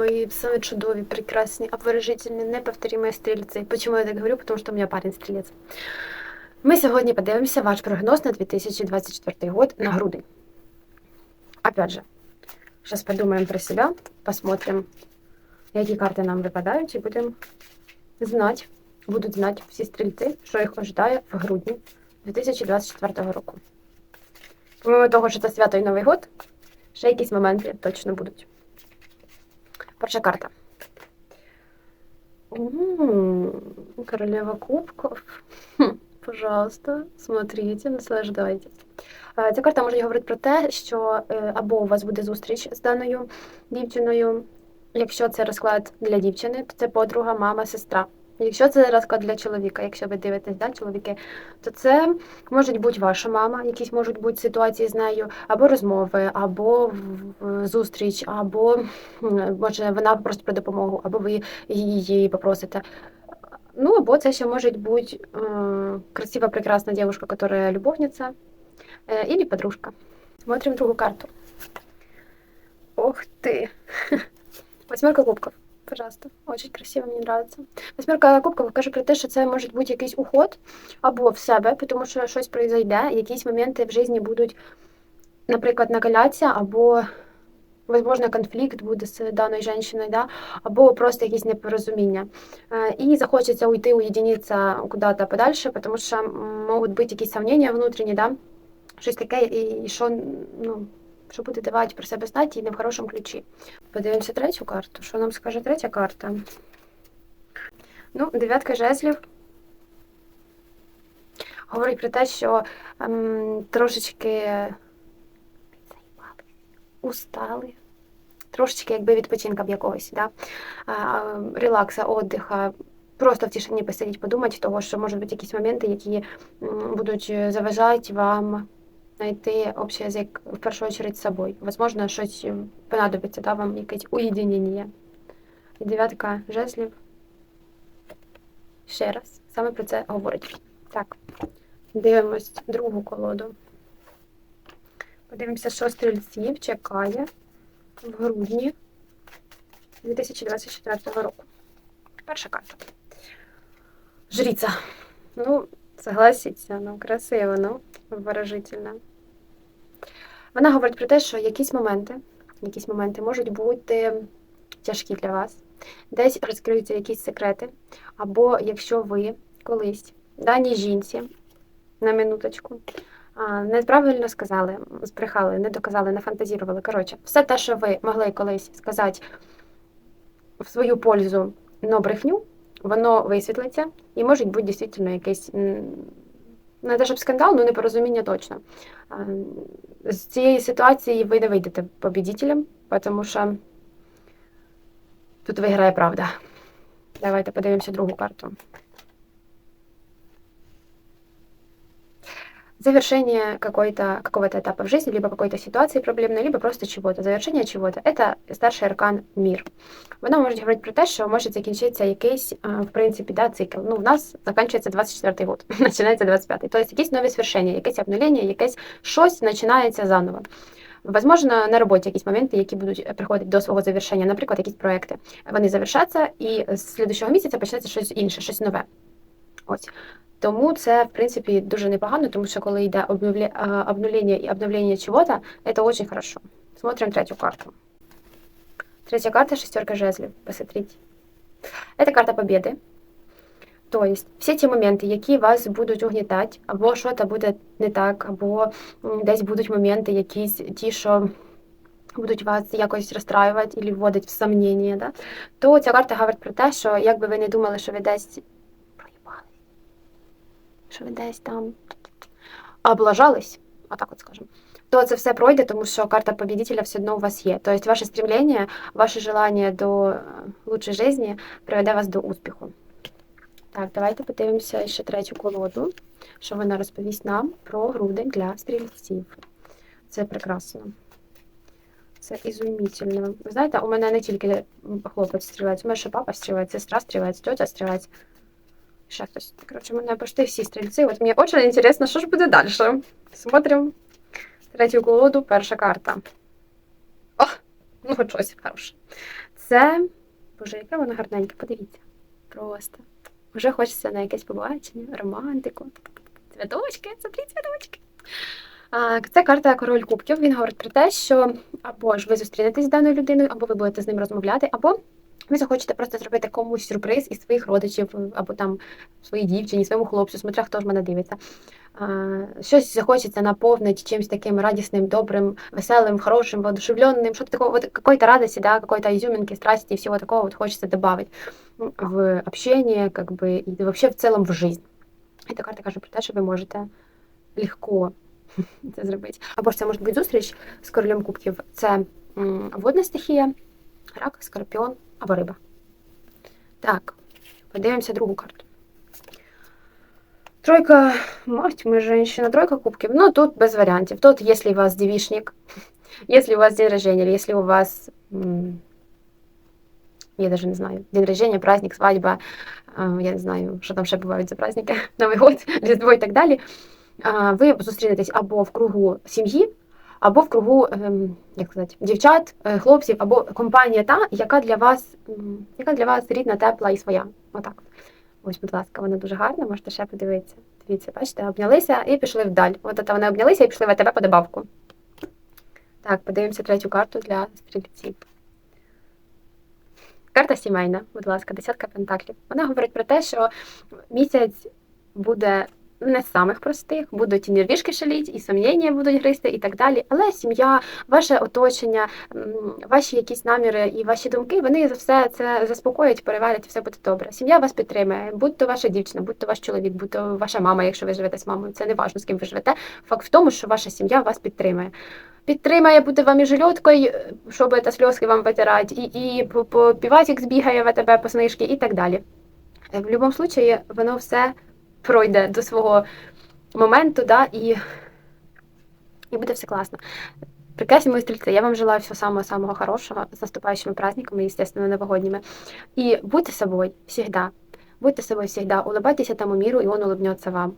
Мої саме чудові, прекрасні, обворожительні, неповторимі стрільці. Почему я так говорю? Потому что у меня парень стрілець. Ми сьогодні подивимося ваш прогноз на 2024 год на грудень. Опять же, сейчас подумаем про себя, посмотрим, які карти нам випадають, і будемо знати, будуть знати всі стрільці, що їх ожидає в грудні 2024 року. Помимо того, що це свято і Новий год, ще якісь моменти точно будуть. Перша карта. У Королева кубков. Пожалуйста, смотрите, наслаждайтесь. Ця карта може говорити про те, що е, або у вас буде зустріч з даною дівчиною. Якщо це розклад для дівчини, то це подруга, мама, сестра. Якщо це розклад для чоловіка, якщо ви дивитесь, да, чоловіки, то це може бути ваша мама, якісь можуть бути ситуації з нею, або розмови, або в- в- зустріч, або м, може вона попросить про допомогу, або ви її попросите. Ну, або це ще може бути э, красивая, прекрасная девушка, которая любовница, э, или подружка. Смотрим другую карту. Ох ты! Восьмерка кубков. Пожалуйста, очень красиво, мені нравится. Восьмерка кубків каже про те, що це може бути якийсь уход або в себе, тому що щось произойде, якісь моменти в житті будуть, наприклад, накалятися, або, можливо, конфлікт буде з даною жінкою, да? або просто якісь непорозуміння. Е, І захочеться уйти, уєдинитися куди-то подальше, тому що можуть бути якісь сомнення внутрішні, да? щось таке, і що, ну, що буде давати про себе знати і не в хорошому ключі. Подивимося третю карту. Що нам скаже третя карта? Ну, дев'ятка жезлів. Говорить про те, що ем, трошечки устали, трошечки якби відпочинка б якогось, да? релакса, отдиха, просто в тишині посидіть, подумати, того, що можуть бути якісь моменти, які будуть заважати вам знайти общий язик в першу чергу з собою. Возможно, щось понадобиться, да, вам якесь уєдинення. І дев'ятка жезлів. Ще раз, саме про це говорить. Так, дивимось другу колоду. Подивимося, що стрільців чекає в грудні 2024 року. Перша карта. Жриця. Ну, согласіться, ну, красиво, ну, обворожительно. Вона говорить про те, що якісь моменти, якісь моменти можуть бути тяжкі для вас. Десь розкриються якісь секрети, або якщо ви колись даній жінці на минуточку неправильно сказали, збрехали, не доказали, не фантазірували. Коротше, все те, що ви могли колись сказати в свою пользу, но брехню, воно висвітлиться і може бути дійсно якийсь. Не те, щоб скандал, але непорозуміння точно. З цієї ситуації ви не вийдете побідітелем, тому що тут виграє правда. Давайте подивимося другу карту. Завершение какой-то, какого-то этапа в жизни, либо какой-то ситуации проблемной, либо просто чего-то. Завершення чего-то. Это старший аркан мір. Вона може говорити про те, що може закінчитися якийсь, в принципі, да, цикл. Ну, в нас закінчується 24-й год, починається 25-й. Тобто якісь нові свершення, якесь обнулення, якесь щось починається заново. Возможно, на роботі якісь моменти, які будуть приходити до свого завершення, наприклад, якісь проекти. Вони завершаться, і з слідущого місяця почнеться щось інше, щось нове. Ось. Тому це, в принципі, дуже непогано, тому що коли йде обновле- а, обнулення і обновлення чого-то, це дуже хорошо. Смотрим третю карту. Третья карта шестерка жезлів. Посмотрите. Это карта победы. То есть всі ті моменти, які вас будуть угнітати, або щось буде не так, або десь будуть моменти, якісь ті, що будуть вас якось розстраювати або вводити в сомнення, да? то ця карта говорить про те, що як би ви не думали, що ви десь що ви десь там облажались, отак от скажемо, то це все пройде, тому що карта победителя все одно у вас є. Тобто ваше стремлення, ваше желання до е, лучшої житті приведе вас до успіху. Так, давайте подивимося ще третю колоду, що вона розповість нам про грудень для стрільців. Це прекрасно. Це ізумітельно. Ви знаєте, у мене не тільки хлопець стрілець, у мене ще папа стрілець, сестра стрілець, тьотя стрілець. Ще хтось. Коротше, мене почти всі стрільці. От мені дуже цікаво, що ж буде далі. Смотрим третю колоду, перша карта. О, ну хоч щось хороше. це. Боже, яке воно гарненьке, подивіться. Просто. Вже хочеться на якесь побачення, романтику. Цвяточки, смотри, цвяточки. Це карта король кубків. Він говорить про те, що або ж ви зустрінетесь з даною людиною, або ви будете з ним розмовляти, або ви захочете просто зробити комусь сюрприз із своїх родичів, або там своїй дівчині, своєму хлопцю, смотря хто ж мене дивиться. А, Щось захочеться наповнити чимось таким радісним, добрим, веселим, хорошим, воодушевленным, что-то такого, вот какой-то радости, да, какой-то изюминки, страсти, всего такого вот хочется добавить в общение, как бы, и вообще в целом в жизнь. Эта карта каже про те, що ви можете легко це зробити. Або ж це може бути зустріч з королем кубків. Це м, водна стихія, рак, скорпіон або риба. Так, подивимося другу карту. Тройка, мать мы женщина, тройка кубків. Ну, тут без варіантів. Тут, если у вас девишник, если у вас день рождения, если у вас, я даже не знаю, день рождения, праздник, свадьба, я не знаю, що там ще бувають за праздники, Новий год, Різдво і так далі. Ви зустрінетесь або в кругу сім'ї, або в кругу, ем, як сказати, дівчат, е, хлопців, або компанія та, яка для вас, яка для вас рідна, тепла і своя. Отак. Ось, будь ласка, вона дуже гарна, можете ще подивитися. Дивіться, бачите, обнялися і пішли вдаль. От це вони обнялися і пішли в АТБ по добавку. Так, подивимося третю карту для стрільців. Карта сімейна, будь ласка, десятка пентаклів. Вона говорить про те, що місяць буде не з самих простих, будуть і нервішки шаліть, і сумніння будуть гристи, і так далі. Але сім'я, ваше оточення, ваші якісь наміри і ваші думки, вони за все це заспокоять, переварять, і все буде добре. Сім'я вас підтримує, будь то ваша дівчина, будь то ваш чоловік, будь то ваша мама, якщо ви живете з мамою. Це не важливо, з ким ви живете. Факт в тому, що ваша сім'я вас підтримує. Підтримає бути вам і жильоткою, щоб та сльозки вам витирати, і, і по- по піватик збігає в тебе по снижки і так далі. В будь-якому випадку, воно все пройде до свого моменту, да, і, і буде все класно. Прекрасні мої стрільці, я вам желаю всього самого-самого хорошого з наступаючими праздниками, естественно, новогодніми. І будьте собою всегда. Будьте собой всегда, улыбайтесь этому миру, и он улыбнется вам.